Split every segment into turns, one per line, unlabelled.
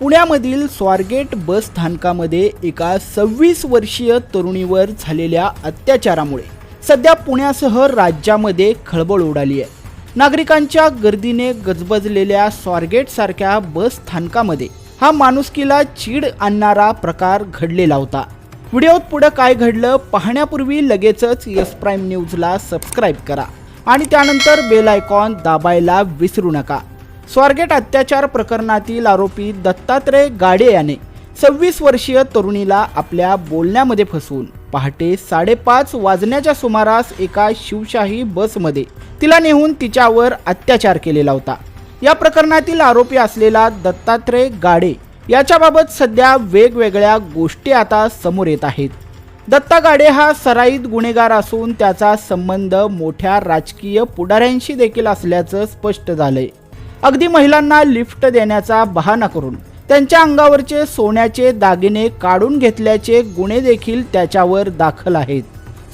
पुण्यामधील स्वारगेट बस स्थानकामध्ये एका सव्वीस वर्षीय तरुणीवर झालेल्या अत्याचारामुळे सध्या पुण्यासह राज्यामध्ये खळबळ उडाली आहे. नागरिकांच्या गर्दीने गजबजलेल्या स्वारगेटसारख्या बस स्थानकामध्ये हा माणुसकीला चीड आणणारा प्रकार घडलेला होता. व्हिडिओत पुढं काय घडलं पाहण्यापूर्वी लगेचच यस प्राईम न्यूजला सबस्क्राईब करा आणि त्यानंतर बेल आयकॉन दाबायला विसरू नका. स्वारगेट अत्याचार प्रकरणातील आरोपी दत्तात्रय गाडे याने सव्वीस वर्षीय तरुणीला आपल्या बोलण्यामध्ये फसवून पहाटे साडेपाच वाजण्याच्या सुमारास एका शिवशाही बसमध्ये तिला नेहून तिच्यावर अत्याचार केलेला होता. या प्रकरणातील आरोपी असलेला दत्तात्रय गाडे याच्याबाबत सध्या वेगवेगळ्या गोष्टी आता समोर येत आहेत. दत्ता गाडे हा सराईत गुन्हेगार असून त्याचा संबंध मोठ्या राजकीय पुढाऱ्यांशी देखील असल्याचं स्पष्ट झालंय. अगदी महिलांना लिफ्ट देण्याचा बहाणा करून त्यांच्या अंगावरचे सोन्याचे दागिने काढून घेतल्याचे गुन्हे देखील त्याच्यावर दाखल आहेत.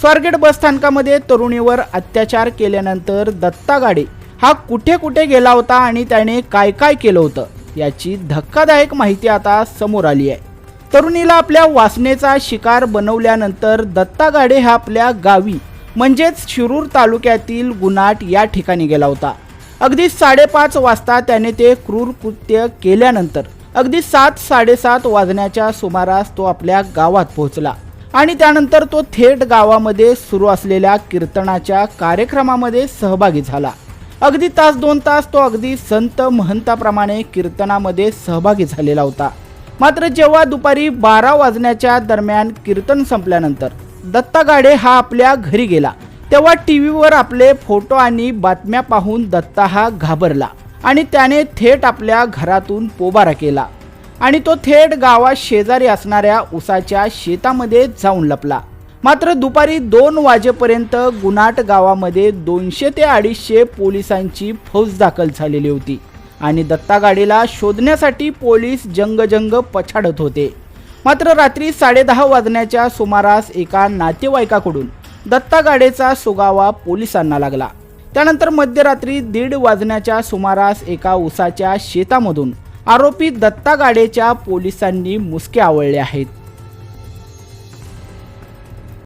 स्वारगेट बसस्थानकामध्ये तरुणीवर अत्याचार केल्यानंतर दत्ता गाडे हा कुठे कुठे गेला होता आणि त्याने काय काय केलं होतं याची धक्कादायक माहिती आता समोर आली आहे. तरुणीला आपल्या वासनेचा शिकार बनवल्यानंतर दत्ता गाडे हा आपल्या गावी म्हणजेच शिरूर तालुक्यातील गुनाट या ठिकाणी गेला होता. अगदी साडेपाच वाजता त्याने ते क्रूर कृत्य केल्यानंतर अगदी सात साडेसात वाजण्याच्या सुमारास तो आपल्या गावात पोहोचला. आणि त्यानंतर तो थेट गावामध्ये सुरू असलेल्या कीर्तनाच्या कार्यक्रमामध्ये सहभागी झाला. अगदी तास दोन तास तो अगदी संत महंताप्रमाणे कीर्तनामध्ये सहभागी झालेला होता. मात्र जेव्हा दुपारी बारा वाजण्याच्या दरम्यान कीर्तन संपल्यानंतर दत्ता गाडे हा आपल्या घरी गेला. तेव्हा टी व्हीवर आपले फोटो आणि बातम्या पाहून दत्ता हा घाबरला आणि त्याने थेट आपल्या घरातून पोबारा केला. आणि तो थेट गावात शेजारी असणाऱ्या उसाच्या शेतामध्ये जाऊन लपला. मात्र दुपारी दोन वाजेपर्यंत गुनाट गावामध्ये दोनशे ते अडीचशे पोलिसांची फौज दाखल झालेली होती आणि दत्ता गाडीला शोधण्यासाठी पोलीस जंगजंग पछाडत होते. मात्र रात्री साडेदहा वाजण्याच्या सुमारास एका नातेवाईकाकडून दत्ता गाडेचा सुगावा पोलिसांना लागला. त्यानंतर मध्यरात्री दीड वाजण्याच्या सुमारास एका उसाच्या शेतामधून आरोपी दत्ता गाडेच्या पोलिसांनी मुसके आवळले आहेत.